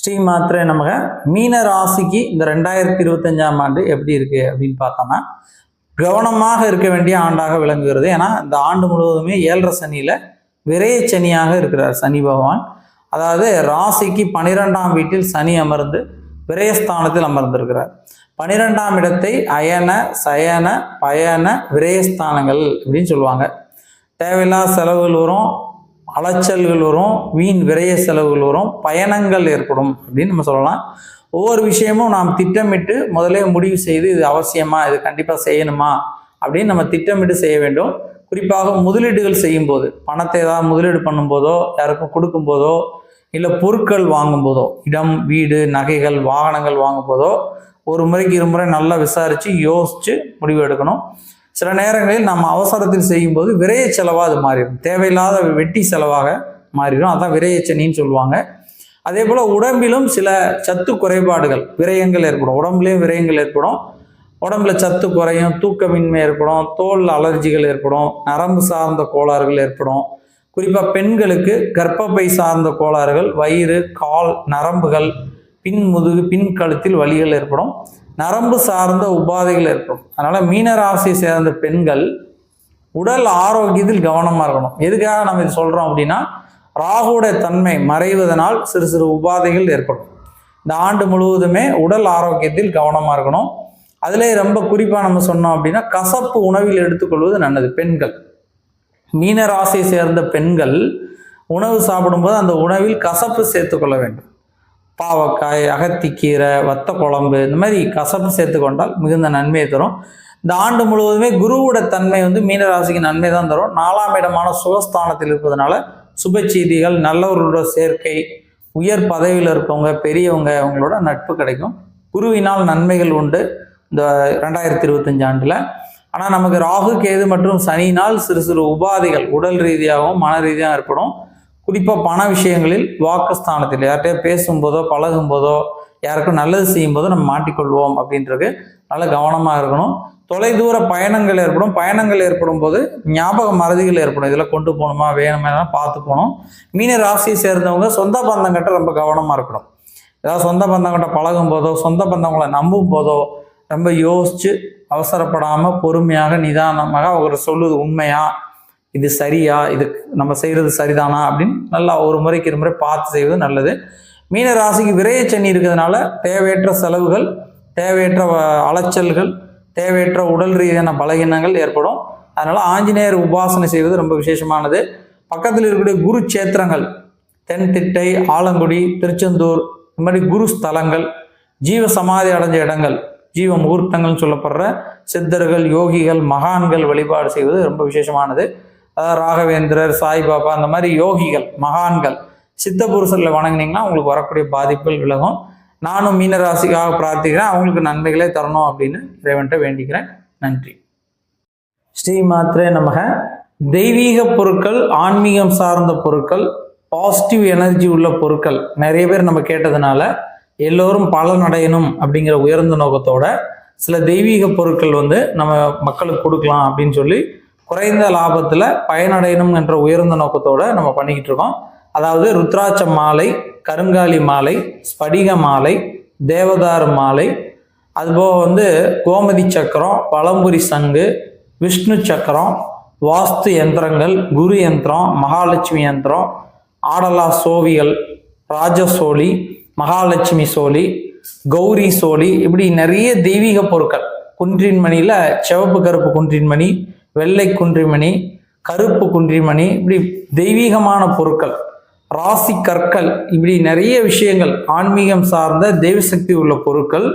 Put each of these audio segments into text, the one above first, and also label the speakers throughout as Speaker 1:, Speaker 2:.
Speaker 1: ஸ்ரீ மாத்திரை நமக. மீன ராசிக்கு இந்த ரெண்டாயிரத்தி இருபத்தஞ்சாம் ஆண்டு எப்படி இருக்குது அப்படின்னு பார்த்தோம்னா கவனமாக இருக்க வேண்டிய ஆண்டாக விளங்குகிறது. ஏன்னா இந்த ஆண்டு முழுவதுமே ஏழரை சனியில் விரைய சனியாக இருக்கிறார் சனி பகவான். அதாவது ராசிக்கு பனிரெண்டாம் வீட்டில் சனி அமர்ந்து விரயஸ்தானத்தில் அமர்ந்திருக்கிறார். பனிரெண்டாம் இடத்தை அயன சயன பயன விரயஸ்தானங்கள் அப்படின்னு சொல்லுவாங்க. தேவையில்லாத செலவுகள் வரும். அலைச்சல்கள் வரும் வீண் விரைய செலவுகள் வரும் பயணங்கள் ஏற்படும் அப்படின்னு நம்ம சொல்லலாம். ஒவ்வொரு விஷயமும் நாம் திட்டமிட்டு முதலே முடிவு செய்து இது அவசியமா இது கண்டிப்பாக செய்யணுமா அப்படின்னு நம்ம திட்டமிட்டு செய்ய வேண்டும். குறிப்பாக முதலீடுகள் செய்யும்போது பணத்தை ஏதாவது முதலீடு பண்ணும்போதோ யாருக்கும் கொடுக்கும்போதோ இல்லை பொருட்கள் வாங்கும்போதோ இடம் வீடு நகைகள் வாகனங்கள் வாங்கும்போதோ ஒரு முறைக்கு இருமுறை நல்லா விசாரித்து யோசித்து முடிவு எடுக்கணும். சில நேரங்களில் நம்ம அவசரத்தில் செய்யும்போது விரைய செலவாக அது மாறிடும். தேவையில்லாத வெட்டி செலவாக மாறிடும். அதான் விரையச்சனின்னு சொல்லுவாங்க. அதே போல் உடம்பிலும் சில சத்து குறைபாடுகள் விரயங்கள் ஏற்படும். உடம்புலேயும் விரயங்கள் ஏற்படும். உடம்புல சத்து குறையும் தூக்கமின்மை ஏற்படும் தோல் அலர்ஜிகள் ஏற்படும் நரம்பு சார்ந்த கோளாறுகள் ஏற்படும். குறிப்பாக பெண்களுக்கு கர்ப்பப்பை சார்ந்த கோளாறுகள் வயிறு கால் நரம்புகள் பின் முதுகு பின் கழுத்தில் வலிகள் ஏற்படும். நரம்பு சார்ந்த உபாதைகள் ஏற்படும். அதனால் மீனராசி சேர்ந்த பெண்கள் உடல் ஆரோக்கியத்தில் கவனமாக இருக்கணும். எதுக்காக நம்ம இது சொல்கிறோம் அப்படின்னா ராகுடைய தன்மை மறைவதனால் சிறு சிறு உபாதைகள் ஏற்படும். இந்த ஆண்டு முழுவதுமே உடல் ஆரோக்கியத்தில் கவனமாக இருக்கணும். அதிலே ரொம்ப குறிப்பாக நம்ம சொன்னோம் அப்படின்னா கசப்பு உணவில் எடுத்துக்கொள்வது நல்லது. பெண்கள். மீன ராசியை சேர்ந்த பெண்கள் உணவு சாப்பிடும்போது அந்த உணவில் கசப்பு சேர்த்துக்கொள்ள வேண்டும். பாவக்காய் அகத்திக்கீரை வத்த குழம்பு இந்த மாதிரி கசப்பு சேர்த்து கொண்டால் மிகுந்த நன்மையை தரும். இந்த ஆண்டு முழுவதுமே குருவோட தன்மை வந்து மீனராசிக்கு நன்மை தான் தரும். நாலாம் இடமான சுகஸ்தானத்தில் இருப்பதனால சுப செய்திகள் நல்லவர்களோட சேர்க்கை உயர் பதவியில் இருக்கவங்க பெரியவங்க அவங்களோட நட்பு கிடைக்கும். குருவினால் நன்மைகள் உண்டு இந்த ரெண்டாயிரத்தி இருபத்தஞ்சு ஆண்டில். ஆனால் நமக்கு ராகு கேது மற்றும் சனியினால் சிறு சிறு உபாதைகள் உடல் ரீதியாகவும் மன ரீதியாகவும் ஏற்படும். குறிப்பாக பண விஷயங்களில் வாக்குஸ்தானத்தில் யார்கிட்டயோ பேசும்போதோ பழகும்போதோ யாருக்கும் நல்லது செய்யும்போதோ நம்ம மாட்டிக்கொள்வோம் அப்படின்றது நல்ல கவனமாக இருக்கணும். தொலைதூர பயணங்கள் ஏற்படும். பயணங்கள் ஏற்படும் போது ஞாபக மறதிகள் ஏற்படும். இதில் கொண்டு போகணுமா வேணுமா பார்த்து போகணும். மீன ராசியை சேர்ந்தவங்க சொந்த பந்தங்கிட்ட ரொம்ப கவனமாக இருக்கணும். ஏதாவது சொந்த பந்தங்கிட்ட பழகும் போதோ சொந்த பந்தங்களை நம்பும் போதோ ரொம்ப யோசித்து அவசரப்படாமல் பொறுமையாக நிதானமாக அவர் சொல்லுது உண்மையாக இது சரியா? இது நம்ம செய்கிறது சரிதானா? அப்படின்னு நல்லா ஒரு முறைக்கு இரு முறை பார்த்து செய்வது நல்லது. மீன ராசிக்கு விரைய சனி இருக்கிறதுனால தேவையற்ற செலவுகள் தேவையற்ற அலைச்சல்கள் தேவையற்ற உடல் ரீதியான பலகீனங்கள் ஏற்படும். அதனால் ஆஞ்சநேயர் உபாசனை செய்வது ரொம்ப விசேஷமானது. பக்கத்தில் இருக்கக்கூடிய குரு சேத்திரங்கள் தென்திட்டை ஆலங்குடி திருச்செந்தூர் இந்த மாதிரி குரு ஸ்தலங்கள் ஜீவ சமாதி அடைஞ்ச இடங்கள் ஜீவ முகூர்த்தங்கள்னு சொல்லப்படுற சித்தர்கள் யோகிகள் மகான்கள் வழிபாடு செய்வது ரொம்ப விசேஷமானது. ராகவேந்திரர் சாய்பாபா அந்த மாதிரி யோகிகள் மகான்கள் சித்த புருஷர்களை வணங்கினீங்கன்னா உங்களுக்கு வரக்கூடிய பாதிப்புகள் விலகும். நானும் மீனராசிக்காக பிரார்த்திக்கிறேன். அவங்களுக்கு நன்மைகளே தரணும் அப்படின்னு இறைவன்ட்ட வேண்டிக்கிறேன். நன்றி. ஸ்ரீ மாத்திரே நமக. தெய்வீக பொருட்கள் ஆன்மீகம் சார்ந்த பொருட்கள் பாசிட்டிவ் எனர்ஜி உள்ள பொருட்கள். நிறைய பேர் நம்ம கேட்டதுனால எல்லோரும் பலனடையணும் அப்படிங்கிற உயர்ந்த நோக்கத்தோட சில தெய்வீக பொருட்கள் வந்து நம்ம மக்களுக்கு கொடுக்கலாம் அப்படின்னு சொல்லி குறைந்த லாபத்தில் பயனடையணும் என்ற உயர்ந்த நோக்கத்தோடு நம்ம பண்ணிக்கிட்டு இருக்கோம். அதாவது ருத்ராட்ச மாலை கருங்காலி மாலை ஸ்படிக மாலை தேவதார் மாலை அதுபோக வந்து கோமதி சக்கரம் பழம்புரி சங்கு விஷ்ணு சக்கரம் வாஸ்து யந்திரங்கள் குரு யந்திரம் மகாலட்சுமி யந்திரம் ஆடலா சோவிகள் ராஜசோழி மகாலட்சுமி சோழி கௌரி சோழி இப்படி நிறைய தெய்வீக பொருட்கள் குன்றின்மணியில் சிவப்பு கருப்பு குன்றின்மணி வெள்ளை குன்றிமணி கருப்பு குன்றிமணி இப்படி தெய்வீகமான பொருட்கள் ராசி கற்கள் இப்படி நிறைய விஷயங்கள் ஆன்மீகம் சார்ந்த தெய்வசக்தி உள்ள பொருட்கள்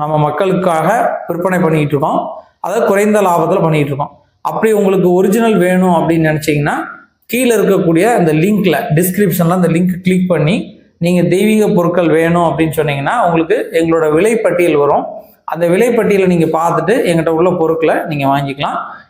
Speaker 1: நம்ம மக்களுக்காக விற்பனை பண்ணிக்கிட்டு இருக்கோம். அதை குறைந்த லாபத்தில் பண்ணிகிட்டு இருக்கோம். அப்படி உங்களுக்கு ஒரிஜினல் வேணும் அப்படின்னு நினச்சிங்கன்னா கீழே இருக்கக்கூடிய அந்த லிங்க்ல டிஸ்கிரிப்ஷனில் அந்த லிங்க் கிளிக் பண்ணி நீங்கள் தெய்வீக பொருட்கள் வேணும் அப்படின்னு சொன்னீங்கன்னா உங்களுக்கு எங்களோட விலைப்பட்டியல் வரும். அந்த விலைப்பட்டியலை நீங்கள் பார்த்துட்டு எங்கிட்ட உள்ள பொருட்களை நீங்கள் வாங்கிக்கலாம்.